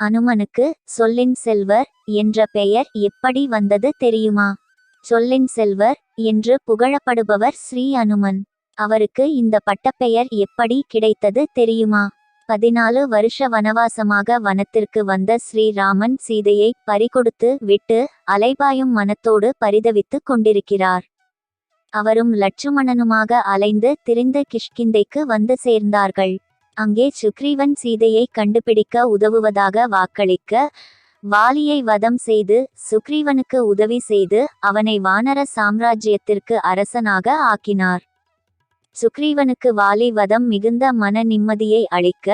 அனுமனுக்கு சொல்லின் செல்வர் என்ற பெயர் எப்படி வந்தது தெரியுமா? சொல்லின் செல்வர் என்று புகழப்படுபவர் ஸ்ரீ அனுமன். அவருக்கு இந்த பட்டப்பெயர் எப்படி கிடைத்தது தெரியுமா? பதினாலு வருஷ வனவாசமாக வனத்திற்கு வந்த ஸ்ரீராமன் சீதையை பறிகொடுத்து விட்டு அலைபாயும் மனத்தோடு பரிதவித்துக் கொண்டிருக்கிறார். அவரும் லட்சுமணனுமாக அலைந்து திரிந்த கிஷ்கிந்தைக்கு வந்து சேர்ந்தார்கள். அங்கே சுக்ரீவன் சீதையை கண்டுபிடிக்க உதவுவதாக வாக்களிக்க வாலியை வதம் செய்து சுக்ரீவனுக்கு உதவி செய்து அவனை வானர சாம்ராஜ்யத்திற்கு அரசனாக ஆக்கினார். சுக்ரீவனுக்கு வாலி வதம் மிகுந்த மன நிம்மதியை அளிக்க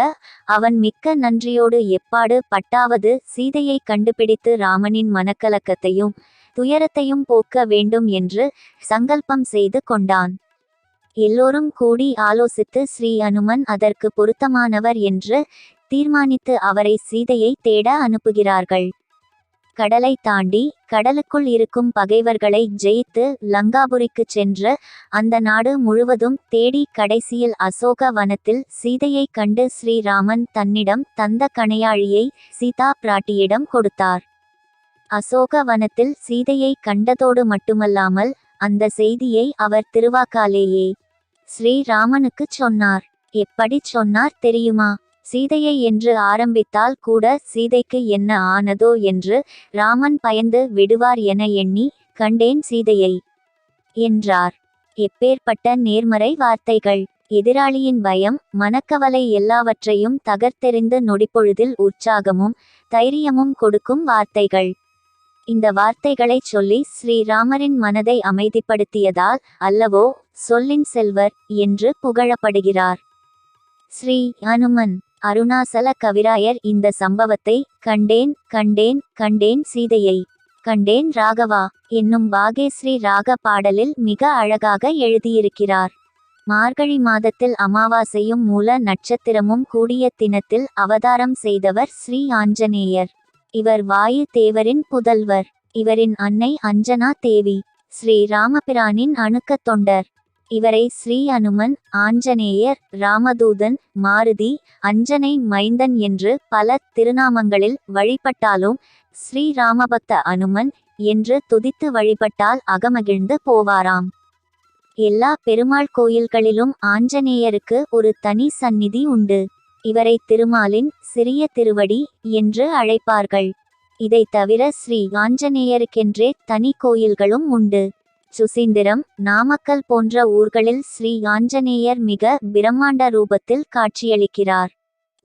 அவன் மிக்க நன்றியோடு எப்பாடு பட்டாவது சீதையை கண்டுபிடித்து ராமனின் மனக்கலக்கத்தையும் துயரத்தையும் போக்க வேண்டும் என்று சங்கல்பம் செய்து கொண்டான். எல்லோரும் கூடி ஆலோசித்து ஸ்ரீ அனுமன் அதற்கு பொருத்தமானவர் என்று தீர்மானித்து அவரை சீதையை தேட அனுப்புகிறார்கள். கடலை தாண்டி கடலுக்குள் இருக்கும் பகைவர்களை ஜெயித்து லங்காபுரிக்கு சென்று அந்த நாடு முழுவதும் தேடி கடைசியில் அசோக வனத்தில் சீதையை கண்டு ஸ்ரீராமன் தன்னிடம் தந்த கணையாழியை சீதா பிராட்டியிடம் கொடுத்தார். அசோக வனத்தில் சீதையை கண்டதோடு மட்டுமல்லாமல் அந்த செய்தியை அவர் திருவாக்காலேயே ஸ்ரீராமனுக்குச் சொன்னார். எப்படி சொன்னார் தெரியுமா? சீதையை என்று ஆரம்பித்தால் கூட சீதைக்கு என்ன ஆனதோ என்று ராமன் பயந்து விடுவார் என எண்ணி கண்டேன் சீதையை என்றார். எப்பேற்பட்ட நேர்மறை வார்த்தைகள். எதிராளியின் பயம் மனக்கவலை எல்லாவற்றையும் தகர்த்தெறிந்து நொடிப்பொழுதில் உற்சாகமும் தைரியமும் கொடுக்கும் வார்த்தைகள். இந்த வார்த்தைகளை சொல்லி ஸ்ரீராமரின் மனதை அமைதிப்படுத்தியதால் அல்லவோ சொல்லின் செல்வர் என்று புகழப்படுகிறார். ஸ்ரீ அனுமன் அருணாசல கவிராயர் இந்த சம்பவத்தை கண்டேன் கண்டேன் கண்டேன் சீதையை. கண்டேன் ராகவா என்னும் பாகேஸ்ரீ ராக பாடலில் மிக அழகாக எழுதியிருக்கிறார். மார்கழி மாதத்தில் அமாவாசையும் மூல நட்சத்திரமும் கூடிய தினத்தில் அவதாரம் செய்தவர் ஸ்ரீ ஆஞ்சநேயர். இவர் வாயு தேவரின் புதல்வர். இவரின் அன்னை அஞ்சனா தேவி ஸ்ரீ ராமபிரானின் அணுக்கத் தொண்டர். இவரை ஸ்ரீ அனுமன் ஆஞ்சநேயர் ராமதூதன் மாருதி அஞ்சனை மைந்தன் என்று பல திருநாமங்களில் வழிபட்டாலும் ஸ்ரீ ராமபக்த அனுமன் என்று துதித்து வழிபட்டால் அகமகிழ்ந்து போவாராம். எல்லா பெருமாள் கோயில்களிலும் ஆஞ்சநேயருக்கு ஒரு தனி சந்நிதி உண்டு. இவரை திருமாலின் சிறிய திருவடி என்று அழைப்பார்கள். இதை தவிர ஸ்ரீ ஆஞ்சநேயருக்கென்றே தனி கோயில்களும் உண்டு. சுசீந்திரம் நாமக்கல் போன்ற ஊர்களில் ஸ்ரீ ஆஞ்சநேயர் மிக பிரம்மாண்ட ரூபத்தில் காட்சியளிக்கிறார்.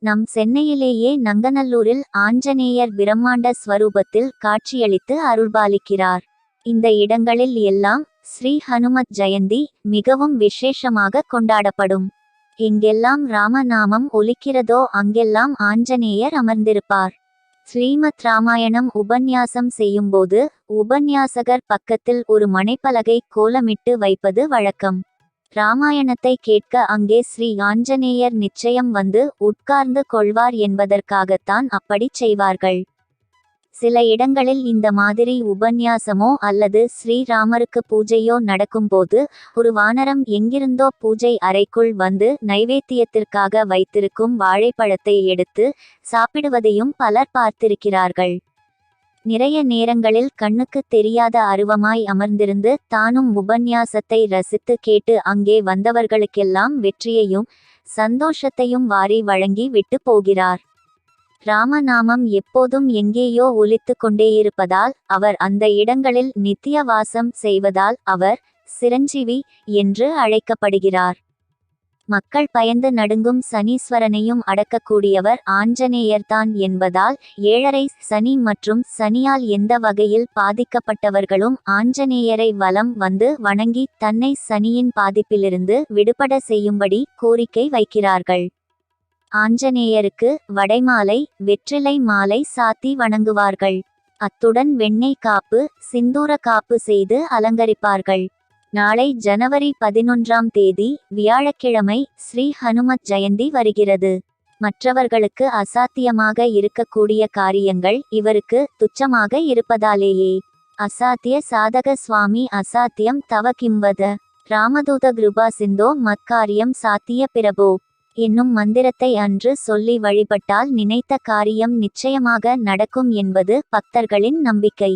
நம் சென்னையிலேயே நங்கநல்லூரில் ஆஞ்சநேயர் பிரம்மாண்ட ஸ்வரூபத்தில் காட்சியளித்து அருள்பாலிக்கிறார். இந்த இடங்களில் எல்லாம் ஸ்ரீ ஹனுமத் ஜெயந்தி மிகவும் விசேஷமாக கொண்டாடப்படும். எங்கெல்லாம் ராமநாமம் ஒலிக்கிறதோ அங்கெல்லாம் ஆஞ்சநேயர் அமர்ந்திருப்பார். ஸ்ரீமத் ராமாயணம் உபன்யாசம் செய்யும்போது உபன்யாசகர் பக்கத்தில் ஒரு மனைப்பலகை கோலமிட்டு வைப்பது வழக்கம். ராமாயணத்தை கேட்க அங்கே ஸ்ரீ ஆஞ்சநேயர் நிச்சயம் வந்து உட்கார்ந்து கொள்வார் என்பதற்காகத்தான் அப்படிச் செய்வார்கள். சில இடங்களில் இந்த மாதிரி உபன்யாசமோ அல்லது ஸ்ரீராமருக்கு பூஜையோ நடக்கும்போது ஒரு வானரம் எங்கிருந்தோ பூஜை அறைக்குள் வந்து நைவேத்தியத்திற்காக வைத்திருக்கும் வாழைப்பழத்தை எடுத்து சாப்பிடுவதையும் பலர் பார்த்திருக்கிறார்கள். நிறைய நேரங்களில் கண்ணுக்கு தெரியாத அருவமாய் அமர்ந்திருந்து தானும் உபன்யாசத்தை ரசித்து கேட்டு அங்கே வந்தவர்களுக்கெல்லாம் வெற்றியையும் சந்தோஷத்தையும் வாரி வழங்கி விட்டு போகிறார். ராமநாமம் எப்போதும் எங்கேயோ ஒலித்து கொண்டேயிருப்பதால் அவர் அந்த இடங்களில் நித்திய வாசம் செய்வதால் அவர் சிரஞ்சீவி என்று அழைக்கப்படுகிறார். மக்கள் பயந்து நடுங்கும் சனீஸ்வரனையும் அடக்கக்கூடியவர் ஆஞ்சநேயர்தான் என்பதால் ஏழரை சனி மற்றும் சனியால் எந்த வகையில் பாதிக்கப்பட்டவர்களும் ஆஞ்சநேயரை வலம் வந்து வணங்கி தன்னை சனியின் பாதிப்பிலிருந்து விடுபட செய்யும்படி கோரிக்கை வைக்கிறார்கள். ஆஞ்சநேயருக்கு வடைமாலை வெற்றிலை மாலை சாத்தி வணங்குவார்கள். அத்துடன் வெண்ணெய் காப்பு சிந்தூர காப்பு செய்து அலங்கரிப்பார்கள். நாளை ஜனவரி பதினொன்றாம் தேதி வியாழக்கிழமை ஸ்ரீ ஹனுமத் ஜெயந்தி வருகிறது. மற்றவர்களுக்கு அசாத்தியமாக இருக்கக்கூடிய காரியங்கள் இவருக்கு துச்சமாக இருப்பதாலேயே. அசாத்திய சாதக சுவாமி அசாத்தியம் தவ கிம்பத ராமதூத கிருபா சிந்தோ மத்காரியம் சாத்திய பிரபோ. என்னும் மந்திரத்தை அன்று சொல்லி வழிபட்டால் நினைத்த காரியம் நிச்சயமாக நடக்கும் என்பது பக்தர்களின் நம்பிக்கை.